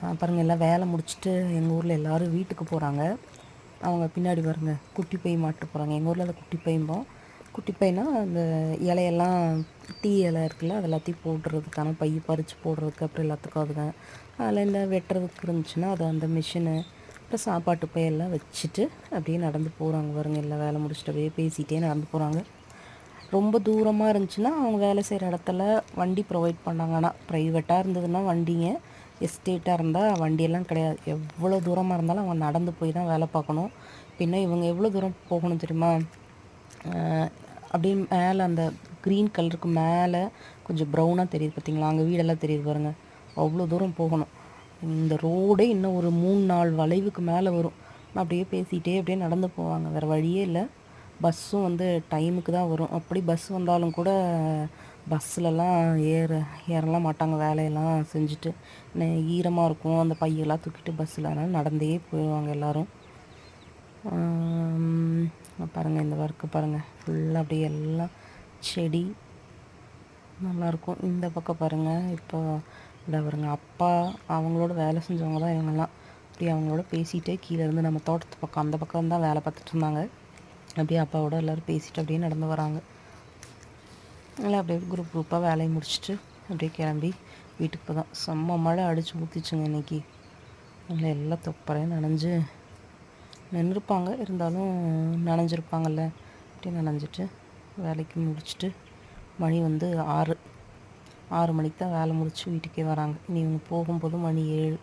பாருங்கள் எல்லாம் வேலை முடிச்சுட்டு எங்கள் ஊரில் எல்லோரும் வீட்டுக்கு போகிறாங்க அவங்க பின்னாடி பாருங்க குட்டி பை மாட்டு போகிறாங்க எங்கள் ஊரில் அதை குட்டி பைம்போம் குட்டி பைனா அந்த இலையெல்லாம் டீ இலை இருக்குல்ல அது எல்லாத்தையும் போடுறதுக்கான பை பறித்து போடுறதுக்கு அப்புறம் எல்லாத்துக்கும் அதுங்க அதில் இந்த வெட்டுறதுக்கு இருந்துச்சுன்னா அது அந்த மிஷினு அப்புறம் சாப்பாட்டு பையெல்லாம் வச்சுட்டு அப்படியே நடந்து போகிறாங்க பாருங்க எல்லாம் வேலை முடிச்சுட்டு அப்படியே பேசிகிட்டே நடந்து போகிறாங்க ரொம்ப தூரமாக இருந்துச்சுன்னா அவங்க வேலை செய்கிற இடத்துல வண்டி ப்ரொவைட் பண்ணாங்க. ஆனால் ப்ரைவேட்டாக இருந்ததுன்னா வண்டிங்க எஸ்டேட்டாக இருந்தால் வண்டியெல்லாம் கிடையாது. எவ்வளோ தூரமாக இருந்தாலும் அவங்க நடந்து போய் தான் வேலை பார்க்கணும். பின்ன இவங்க எவ்வளோ தூரம் போகணும் தெரியுமா? அப்படியே மேலே அந்த க்ரீன் கலருக்கு மேலே கொஞ்சம் ப்ரௌனாக தெரியுது பார்த்தீங்களா அங்கே வீடெல்லாம் தெரியுது பாருங்கள் அவ்வளோ தூரம் போகணும். இந்த ரோடே இன்னும் ஒரு மூணு நாலு வளைவுக்கு மேலே வரும். அப்படியே பேசிகிட்டே அப்படியே நடந்து போவாங்க. வேறு வழியே இல்லை. பஸ்ஸும் வந்து டைமுக்கு தான் வரும். அப்படி பஸ் வந்தாலும் கூட பஸ்ஸிலலாம் ஏற ஏறலாம் மாட்டாங்க. வேலையெல்லாம் செஞ்சுட்டு ஈரமாக இருக்கும். அந்த பையெல்லாம் தூக்கிட்டு பஸ்ஸில் அதனால் நடந்தே போயிடுவாங்க எல்லோரும். பாருங்கள் இந்த ஒர்க்கு பாருங்கள் ஃபுல்லாக அப்படியே எல்லாம் செடி நல்லாயிருக்கும் இந்த பக்கம் பாருங்கள் இப்போ இந்த பாருங்க அப்பா அவங்களோட வேலை செஞ்சவங்க தான் இவங்கெல்லாம். அப்படி அவங்களோட பேசிகிட்டே கீழே இருந்து நம்ம தோட்டத்து பக்கம் அந்த பக்கம் தான் வேலை பார்த்துட்டு இருந்தாங்க. அப்படியே அப்பாவோட எல்லோரும் பேசிட்டு அப்படியே நடந்து வராங்க. நல்லா அப்படியே குரூப் குரூப்பாக வேலையை முடிச்சுட்டு அப்படியே கிளம்பி வீட்டுக்கு தான் செம்ம மழை அடித்து ஊற்றிச்சுங்க இன்றைக்கி அதில் எல்லாம் தொப்பறையும் நனைஞ்சு நின்றுருப்பாங்க. இருந்தாலும் நனைஞ்சிருப்பாங்கல்ல. அப்படியே நனைஞ்சிட்டு வேலைக்கு முடிச்சுட்டு மணி வந்து ஆறு. ஆறு மணிக்கு தான் வேலை முடித்து வீட்டுக்கே வராங்க. இனி இவங்க போகும்போது மணி ஏழு.